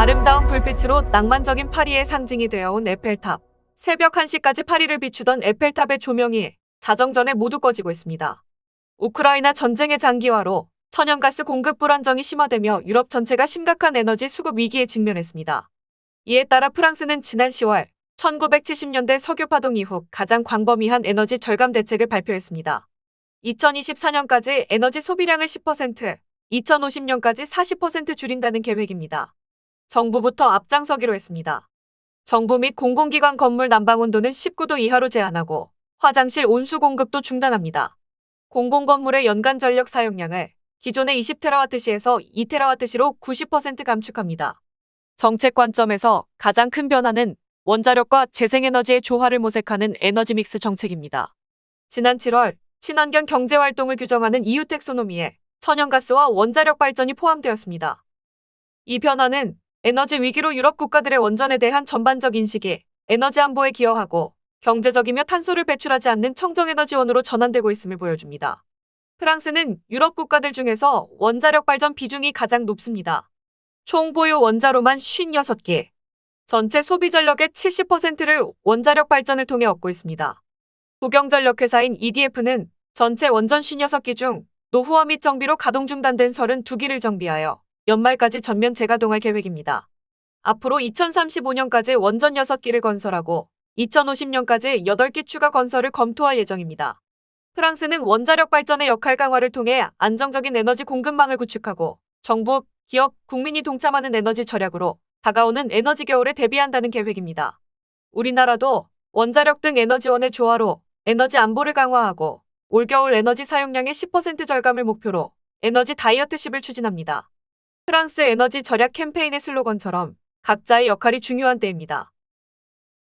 아름다운 불빛으로 낭만적인 파리의 상징이 되어온 에펠탑. 새벽 1시까지 파리를 비추던 에펠탑의 조명이 자정 전에 모두 꺼지고 있습니다. 우크라이나 전쟁의 장기화로 천연가스 공급 불안정이 심화되며 유럽 전체가 심각한 에너지 수급 위기에 직면했습니다. 이에 따라 프랑스는 지난 10월 1970년대 석유 파동 이후 가장 광범위한 에너지 절감 대책을 발표했습니다. 2024년까지 에너지 소비량을 10%, 2050년까지 40% 줄인다는 계획입니다. 정부부터 앞장서기로 했습니다. 정부 및 공공기관 건물 난방 온도는 19도 이하로 제한하고 화장실 온수 공급도 중단합니다. 공공 건물의 연간 전력 사용량을 기존의 20테라와트시에서 2테라와트시로 90% 감축합니다. 정책 관점에서 가장 큰 변화는 원자력과 재생에너지의 조화를 모색하는 에너지 믹스 정책입니다. 지난 7월 친환경 경제 활동을 규정하는 EU 텍소노미에 천연가스와 원자력 발전이 포함되었습니다. 이 변화는 에너지 위기로 유럽 국가들의 원전에 대한 전반적 인식이 에너지 안보에 기여하고 경제적이며 탄소를 배출하지 않는 청정에너지원으로 전환되고 있음을 보여줍니다. 프랑스는 유럽 국가들 중에서 원자력 발전 비중이 가장 높습니다. 총 보유 원자로만 56개. 전체 소비 전력의 70%를 원자력 발전을 통해 얻고 있습니다. 국영전력 회사인 EDF는 전체 원전 56기 중 노후화 및 정비로 가동 중단된 32기를 정비하여 연말까지 전면 재가동할 계획입니다. 앞으로 2035년까지 원전 6기를 건설하고 2050년까지 8기 추가 건설을 검토할 예정입니다. 프랑스는 원자력 발전의 역할 강화를 통해 안정적인 에너지 공급망을 구축하고 정부, 기업, 국민이 동참하는 에너지 절약으로 다가오는 에너지 겨울에 대비한다는 계획입니다. 우리나라도 원자력 등 에너지원의 조화로 에너지 안보를 강화하고 올겨울 에너지 사용량의 10% 절감을 목표로 에너지 다이어트십을 추진합니다. 프랑스 에너지 절약 캠페인의 슬로건처럼 각자의 역할이 중요한 때입니다.